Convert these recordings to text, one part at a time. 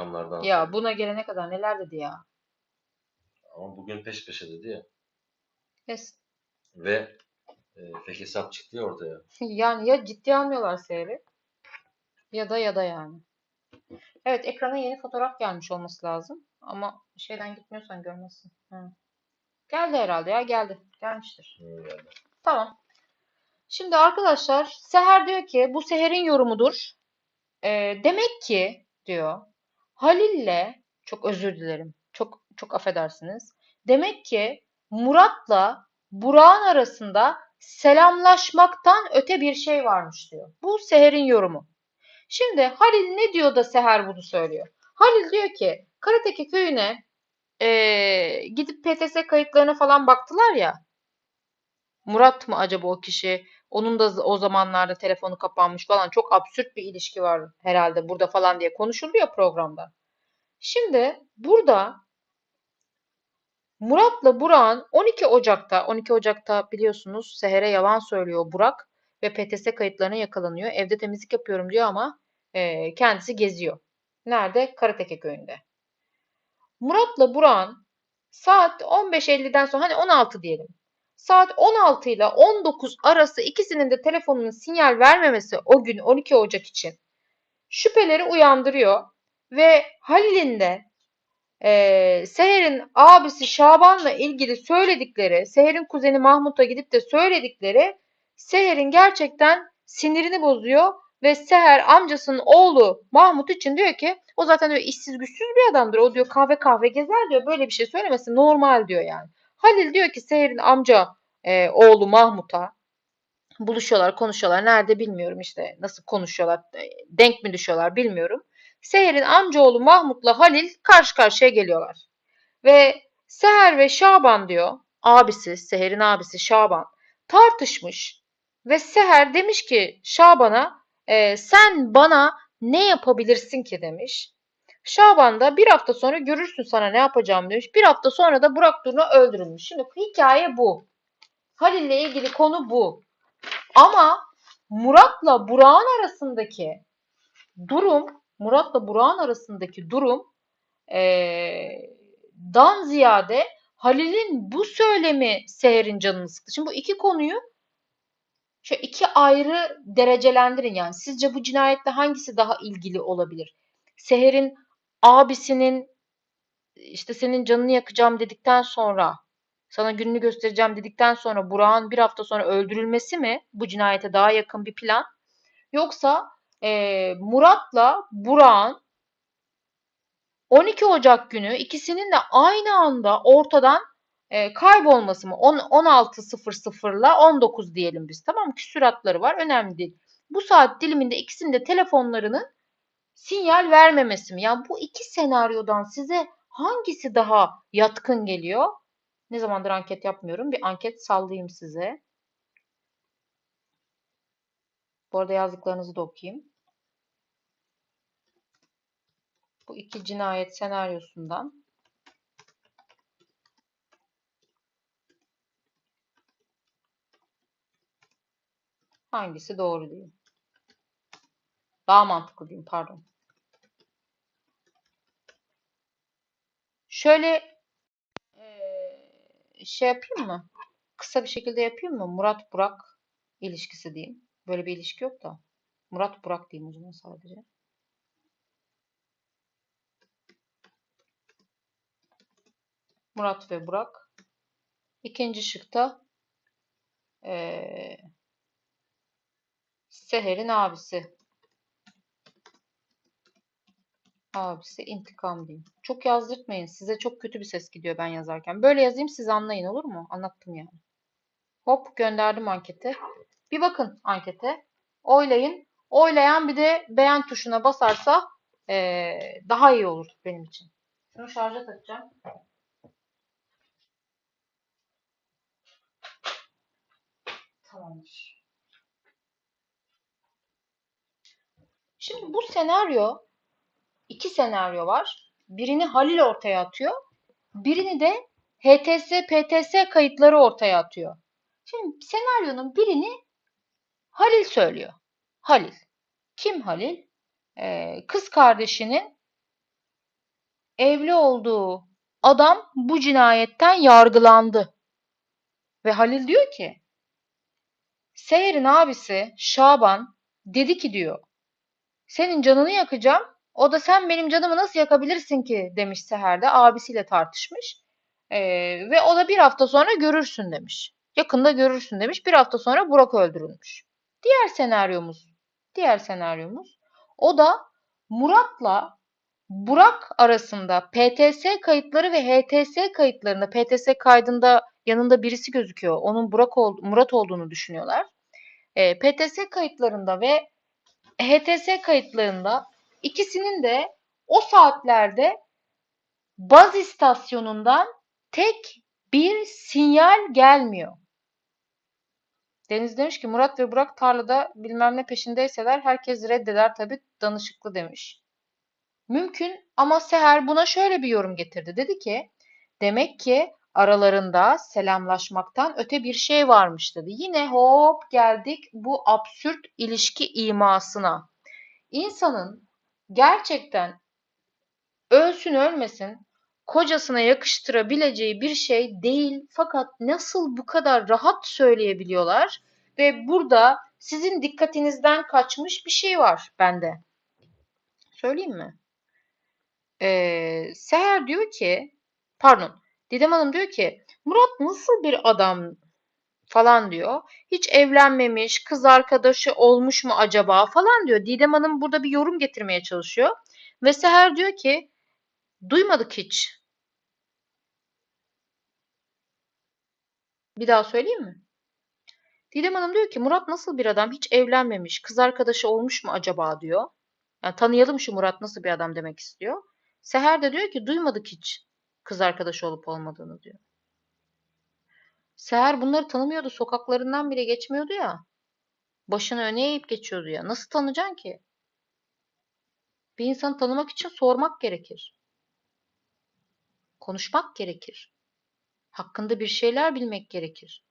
ithamlardan. Ya buna gelene kadar neler dedi ya. Ama bugün peş peşe dedi ya. Yes. Ve e, fake hesap çıktı ya ortaya. Yani ya ciddiye almıyorlar seyri ya da ya da yani. Evet ekrana yeni fotoğraf gelmiş olması lazım. Ama şeyden gitmiyorsan görmezsin. Hı. Geldi herhalde ya geldi. Gelmiştir. Hı, yani. Tamam. Şimdi arkadaşlar Seher diyor ki bu Seher'in yorumudur. Ee, demek ki diyor Halil'le çok özür dilerim. Çok çok affedersiniz. Demek ki Murat'la Burak'ın arasında selamlaşmaktan öte bir şey varmış diyor. Bu Seher'in yorumu. Şimdi Halil ne diyor da Seher bunu söylüyor? Halil diyor ki Karateke köyüne eee, gidip PTS kayıtlarına falan baktılar ya. Murat mı acaba o kişi? Onun da o zamanlarda telefonu kapanmış falan. Çok absürt bir ilişki var herhalde burada falan diye konuşuldu ya programda. Şimdi burada Murat'la Burak'ın 12 Ocak'ta, 12 Ocak'ta biliyorsunuz Seher'e yalan söylüyor Burak ve PTS kayıtlarına yakalanıyor. Evde temizlik yapıyorum diyor ama e, kendisi geziyor. Nerede? Karateke köyünde. Murat'la Burak'ın saat 15.50'den sonra hani 16 diyelim. Saat 16 ile 19 arası ikisinin de telefonunun sinyal vermemesi o gün 12 Ocak için şüpheleri uyandırıyor ve Halil'in de eee Seher'in abisi Şaban'la ilgili söyledikleri, Seher'in kuzeni Mahmut'a gidip de söyledikleri Seher'in gerçekten sinirini bozuyor ve Seher amcasının oğlu Mahmut için diyor ki o zaten öyle işsiz güçsüz bir adamdır. O diyor kahve kahve gezer diyor. Böyle bir şey söylemesi normal diyor yani. Halil diyor ki Seher'in amca e, oğlu Mahmut'a buluşuyorlar, konuşuyorlar. Nerede bilmiyorum işte nasıl konuşuyorlar, e, denk mi düşüyorlar bilmiyorum. Seher'in amcaoğlu Mahmut'la Halil karşı karşıya geliyorlar. Ve Seher ve Şaban diyor, abisi, Seher'in abisi Şaban tartışmış. Ve Seher demiş ki Şaban'a "E, sen bana ne yapabilirsin ki demiş. Şaban da bir hafta sonra görürsün sana ne yapacağım demiş. Bir hafta sonra da Burak Durna öldürülmüş. Şimdi hikaye bu. Halil'le ilgili konu bu. Ama Murat'la Burak'ın arasındaki durum, Murat'la Burak'ın arasındaki durum eee, dan ziyade Halil'in bu söylemi Seher'in canını sıktı. Şimdi bu iki konuyu şöyle iki ayrı derecelendirin yani. Sizce bu cinayetle hangisi daha ilgili olabilir? Seher'in abisinin işte senin canını yakacağım dedikten sonra sana gününü göstereceğim dedikten sonra Burak'ın bir hafta sonra öldürülmesi mi bu cinayete daha yakın bir plan? Yoksa eee, Murat'la Burak'ın 12 Ocak günü ikisinin de aynı anda ortadan eee, kaybolması mı? On- 16.00 ile 19 diyelim biz. Tamam mı? Küsuratları var. Önemli değil. Bu saat diliminde ikisinin de telefonlarının sinyal vermemesi mi? Yani bu iki senaryodan size hangisi daha yatkın geliyor? Ne zamandır anket yapmıyorum. Bir anket sallayayım size. Bu arada yazdıklarınızı da okuyayım. Bu iki cinayet senaryosundan hangisi doğru diyeyim. Daha mantıklı diyeyim pardon. Şöyle şey yapayım mı? Kısa bir şekilde yapayım mı? Murat Burak ilişkisi diyeyim. Böyle bir ilişki yok da. Murat Burak diyeyim o zaman sadece. Murat ve Burak. İkinci şıkta eee Seher'in abisi. Abisi intikam diyeyim. Çok yazdırtmayın. Size çok kötü bir ses gidiyor ben yazarken. Böyle yazayım siz anlayın olur mu? Anlattım yani. Hop gönderdim ankete. Bir bakın ankete. Oylayın. Oylayan bir de beğen tuşuna basarsa eee, daha iyi olur benim için. Şunu şarja takacağım. Tamamdır. Şimdi bu senaryo, senaryo var. Birini Halil ortaya atıyor. Birini de HTS, PTS kayıtları ortaya atıyor. Şimdi senaryonun birini Halil söylüyor. Halil. Kim Halil? Ee, kız kardeşinin evli olduğu adam bu cinayetten yargılandı. Ve Halil diyor ki Seher'in abisi Şaban dedi ki diyor senin canını yakacağım. O da sen benim canımı nasıl yakabilirsin ki demiş Seher de abisiyle tartışmış. Ee, ve o da bir hafta sonra görürsün demiş. Yakında görürsün demiş. Bir hafta sonra Burak öldürülmüş. Diğer senaryomuz, diğer senaryomuz o da Murat'la Burak arasında PTS kayıtları ve HTS kayıtlarında PTS kaydında yanında birisi gözüküyor. Onun Burak ol, Murat olduğunu düşünüyorlar. E, PTS kayıtlarında ve HTS kayıtlarında ikisinin de o saatlerde baz istasyonundan tek bir sinyal gelmiyor. Deniz demiş ki Murat ve Burak tarlada bilmem ne peşindeyseler herkes reddeder tabi danışıklı demiş. Mümkün ama Seher buna şöyle bir yorum getirdi. Dedi ki demek ki aralarında selamlaşmaktan öte bir şey varmış dedi. Yine hop geldik bu absürt ilişki imasına. İnsanın gerçekten ölsün ölmesin kocasına yakıştırabileceği bir şey değil. Fakat nasıl bu kadar rahat söyleyebiliyorlar ve burada sizin dikkatinizden kaçmış bir şey var bende. Söyleyeyim mi? Ee, Seher diyor ki, pardon, Didem Hanım diyor ki, Murat nasıl bir adam falan diyor. Hiç evlenmemiş, kız arkadaşı olmuş mu acaba falan diyor. Didem Hanım burada bir yorum getirmeye çalışıyor. Ve Seher diyor ki, duymadık hiç. Bir daha söyleyeyim mi? Didem Hanım diyor ki Murat nasıl bir adam hiç evlenmemiş kız arkadaşı olmuş mu acaba diyor. Yani tanıyalım şu Murat nasıl bir adam demek istiyor. Seher de diyor ki duymadık hiç kız arkadaşı olup olmadığını diyor. Seher bunları tanımıyordu. Sokaklarından bile geçmiyordu ya. Başını öne eğip geçiyordu ya. Nasıl tanıyacaksın ki? Bir insanı tanımak için sormak gerekir. Konuşmak gerekir. Hakkında bir şeyler bilmek gerekir.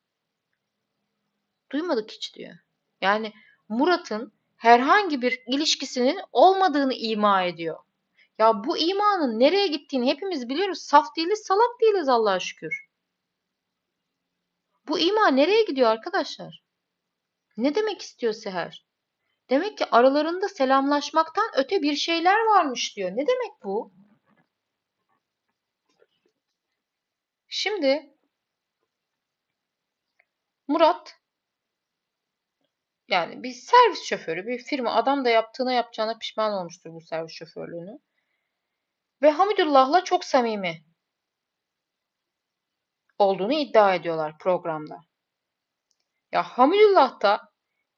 Duymadık hiç diyor. Yani Murat'ın herhangi bir ilişkisinin olmadığını ima ediyor. Ya bu imanın nereye gittiğini hepimiz biliyoruz. Saf değiliz, salak değiliz Allah'a şükür. Bu ima nereye gidiyor arkadaşlar? Ne demek istiyor Seher? Demek ki aralarında selamlaşmaktan öte bir şeyler varmış diyor. Ne demek bu? Şimdi Murat yani bir servis şoförü, bir firma adam da yaptığına yapacağına pişman olmuştur bu servis şoförlüğünü. Ve Hamidullah'la çok samimi olduğunu iddia ediyorlar programda. Ya Hamidullah da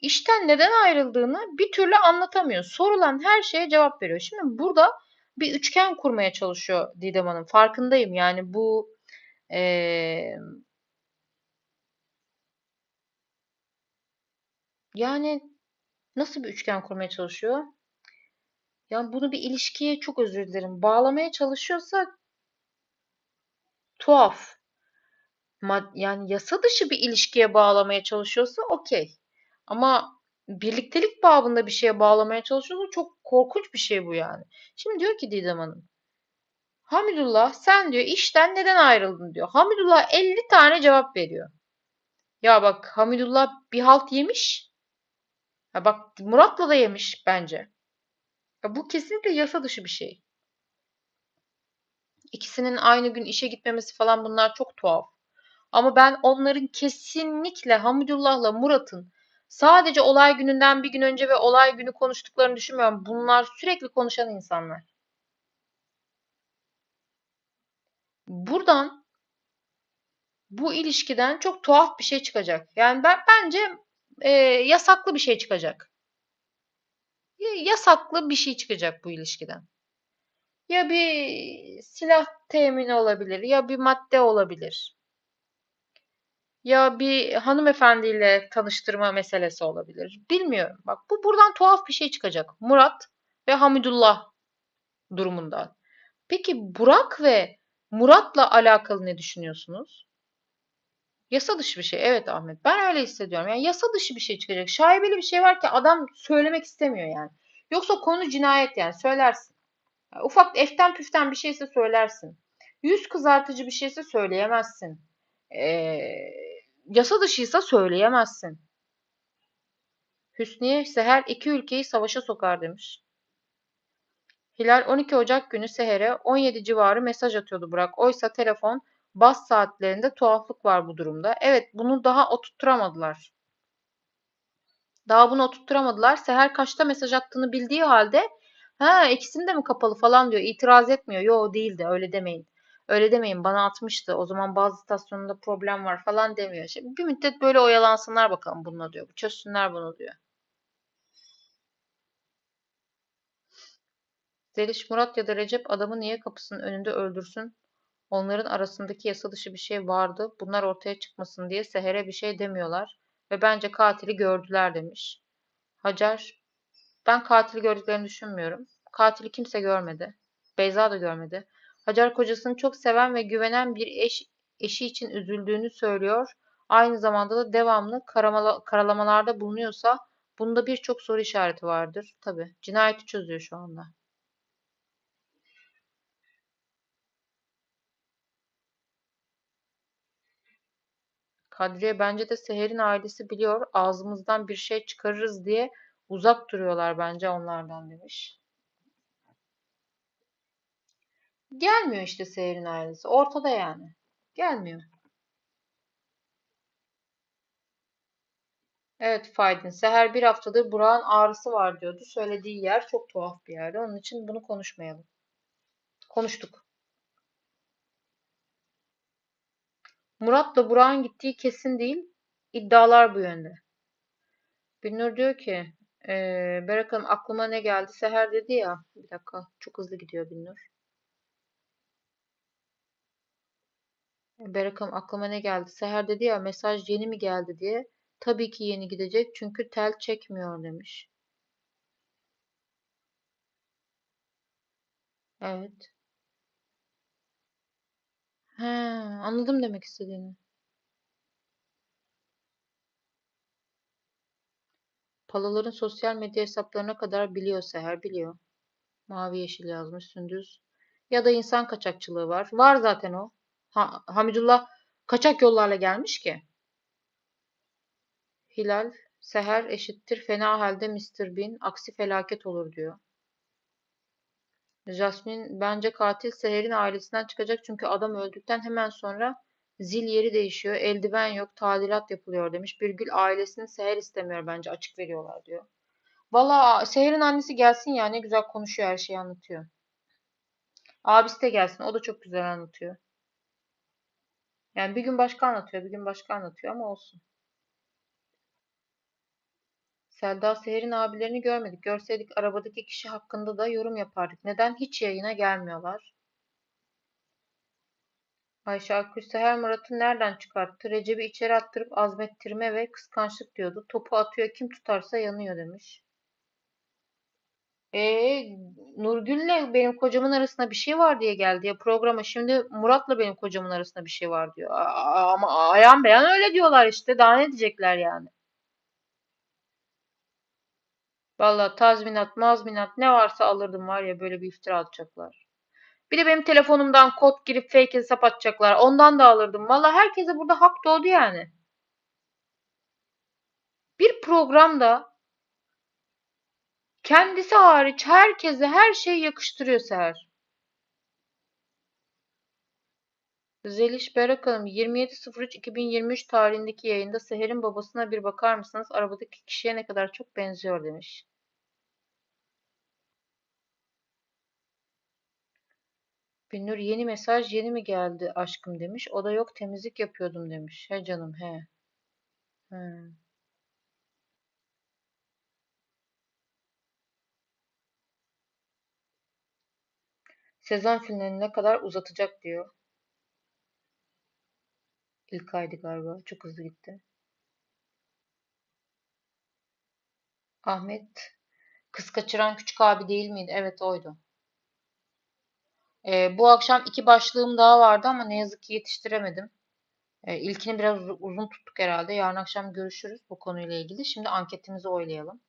işten neden ayrıldığını bir türlü anlatamıyor. Sorulan her şeye cevap veriyor. Şimdi burada bir üçgen kurmaya çalışıyor Didem Hanım. Farkındayım yani bu ee, yani nasıl bir üçgen kurmaya çalışıyor? Yani bunu bir ilişkiye çok özür dilerim. Bağlamaya çalışıyorsa tuhaf. Yani yasa dışı bir ilişkiye bağlamaya çalışıyorsa okey. Ama birliktelik babında bir şeye bağlamaya çalışıyorsa çok korkunç bir şey bu yani. Şimdi diyor ki Didem Hanım. Hamidullah sen diyor işten neden ayrıldın diyor. Hamidullah 50 tane cevap veriyor. Ya bak Hamidullah bir halt yemiş. Ya bak Murat'la da yemiş bence. Ya bu kesinlikle yasa dışı bir şey. İkisinin aynı gün işe gitmemesi falan bunlar çok tuhaf. Ama ben onların kesinlikle Hamidullah'la Murat'ın sadece olay gününden bir gün önce ve olay günü konuştuklarını düşünmüyorum. Bunlar sürekli konuşan insanlar. Buradan bu ilişkiden çok tuhaf bir şey çıkacak. Yani ben bence e, yasaklı bir şey çıkacak. Yasaklı bir şey çıkacak bu ilişkiden. Ya bir silah temini olabilir, ya bir madde olabilir. Ya bir hanımefendiyle tanıştırma meselesi olabilir. Bilmiyorum. Bak bu buradan tuhaf bir şey çıkacak. Murat ve Hamidullah durumundan. Peki Burak ve Murat'la alakalı ne düşünüyorsunuz? Yasa dışı bir şey. Evet Ahmet. Ben öyle hissediyorum. Yani yasa dışı bir şey çıkacak. Şaibeli bir şey var ki adam söylemek istemiyor yani. Yoksa konu cinayet yani. Söylersin. Ufak eften püften bir şeyse söylersin. Yüz kızartıcı bir şeyse söyleyemezsin. Ee, yasa dışıysa söyleyemezsin. Hüsniye Seher iki ülkeyi savaşa sokar demiş. Hilal 12 Ocak günü Seher'e 17 civarı mesaj atıyordu Burak. Oysa telefon bas saatlerinde tuhaflık var bu durumda. Evet bunu daha oturtturamadılar. Daha bunu oturtturamadılar. Seher kaçta mesaj attığını bildiği halde ha ikisinin de mi kapalı falan diyor. İtiraz etmiyor. Yo değildi öyle demeyin. Öyle demeyin bana atmıştı. O zaman bazı istasyonunda problem var falan demiyor. Şimdi bir müddet böyle oyalansınlar bakalım bununla diyor. Çözsünler bunu diyor. Zeliş Murat ya da Recep adamı niye kapısının önünde öldürsün? Onların arasındaki yasa dışı bir şey vardı. Bunlar ortaya çıkmasın diye Seher'e bir şey demiyorlar. Ve bence katili gördüler demiş. Hacer, ben katili gördüklerini düşünmüyorum. Katili kimse görmedi. Beyza da görmedi. Hacer kocasını çok seven ve güvenen bir eş, eşi için üzüldüğünü söylüyor. Aynı zamanda da devamlı karamala- karalamalarda bulunuyorsa bunda birçok soru işareti vardır. Tabii cinayeti çözüyor şu anda. Kadriye bence de Seher'in ailesi biliyor. Ağzımızdan bir şey çıkarırız diye uzak duruyorlar bence onlardan demiş. Gelmiyor işte Seher'in ailesi. Ortada yani. Gelmiyor. Evet Faydin. Seher bir haftadır Burak'ın ağrısı var diyordu. Söylediği yer çok tuhaf bir yerde. Onun için bunu konuşmayalım. Konuştuk. Murat'la Burak'ın gittiği kesin değil. İddialar bu yönde. Binnur diyor ki eee Berak Hanım aklıma ne geldi? Seher dedi ya. Bir dakika. Çok hızlı gidiyor Binnur. Berak Hanım aklıma ne geldi? Seher dedi ya mesaj yeni mi geldi diye. Tabii ki yeni gidecek çünkü tel çekmiyor demiş. Evet. He, anladım demek istediğini. Palaların sosyal medya hesaplarına kadar biliyor Seher biliyor. Mavi yeşil yazmış Sündüz. Ya da insan kaçakçılığı var. Var zaten o. Ha, Hamidullah kaçak yollarla gelmiş ki. Hilal, Seher eşittir fena halde Mr. Bean, aksi felaket olur diyor. Jasmine, bence katil Seher'in ailesinden çıkacak çünkü adam öldükten hemen sonra zil yeri değişiyor, eldiven yok, tadilat yapılıyor demiş. Birgül ailesini Seher istemiyor bence açık veriyorlar diyor. Valla Seher'in annesi gelsin ya ne güzel konuşuyor her şeyi anlatıyor. Abisi de gelsin o da çok güzel anlatıyor. Yani bir gün başka anlatıyor, bir gün başka anlatıyor ama olsun. Selda Seher'in abilerini görmedik. Görseydik arabadaki kişi hakkında da yorum yapardık. Neden hiç yayına gelmiyorlar? Ayşe Akgül Seher Murat'ı nereden çıkarttı? Recep'i içeri attırıp azmettirme ve kıskançlık diyordu. Topu atıyor kim tutarsa yanıyor demiş. Ee, Nurgül'le benim kocamın arasında bir şey var diye geldi ya programa. Şimdi Murat'la benim kocamın arasında bir şey var diyor. Ama ayan beyan öyle diyorlar işte. Daha ne diyecekler yani? Vallahi tazminat, mazminat ne varsa alırdım var ya böyle bir iftira atacaklar. Bir de benim telefonumdan kod girip fake hesap atacaklar. Ondan da alırdım. Vallahi herkese burada hak doğdu yani. Bir programda kendisi hariç herkese her şeyi yakıştırıyor Seher. Zeliş Berak Hanım 27.03.2023 tarihindeki yayında Seher'in babasına bir bakar mısınız? Arabadaki kişiye ne kadar çok benziyor demiş. Binnur yeni mesaj yeni mi geldi aşkım demiş. O da yok temizlik yapıyordum demiş. He canım he. He. Sezon finalini ne kadar uzatacak diyor. İlk aydı galiba. Çok hızlı gitti. Ahmet kız kaçıran küçük abi değil miydi? Evet oydu. Ee, bu akşam iki başlığım daha vardı ama ne yazık ki yetiştiremedim. Ee, ilkini biraz uz- uzun tuttuk herhalde. Yarın akşam görüşürüz bu konuyla ilgili. Şimdi anketimizi oylayalım.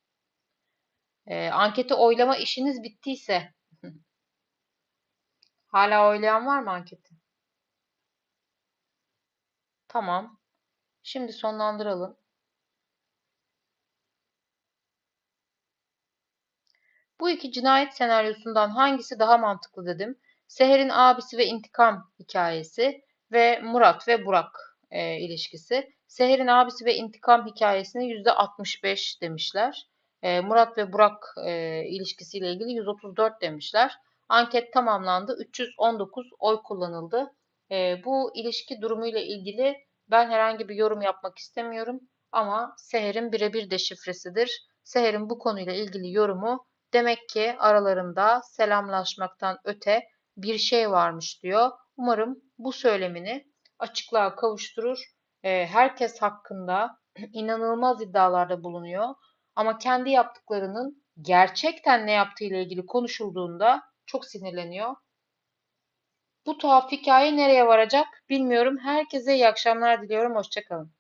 Ee, anketi oylama işiniz bittiyse Hala oylayan var mı anketi? Tamam. Şimdi sonlandıralım. Bu iki cinayet senaryosundan hangisi daha mantıklı dedim. Seher'in abisi ve intikam hikayesi ve Murat ve Burak e, ilişkisi. Seher'in abisi ve intikam hikayesine %65 demişler. E, Murat ve Burak e, ilişkisiyle ilgili 134 demişler. Anket tamamlandı. 319 oy kullanıldı. E, bu ilişki durumuyla ilgili ben herhangi bir yorum yapmak istemiyorum. Ama Seher'in birebir deşifresidir. Seher'in bu konuyla ilgili yorumu Demek ki aralarında selamlaşmaktan öte bir şey varmış diyor. Umarım bu söylemini açıklığa kavuşturur. Ee, herkes hakkında inanılmaz iddialarda bulunuyor. Ama kendi yaptıklarının gerçekten ne yaptığı ile ilgili konuşulduğunda çok sinirleniyor. Bu tuhaf hikaye nereye varacak bilmiyorum. Herkese iyi akşamlar diliyorum. Hoşçakalın.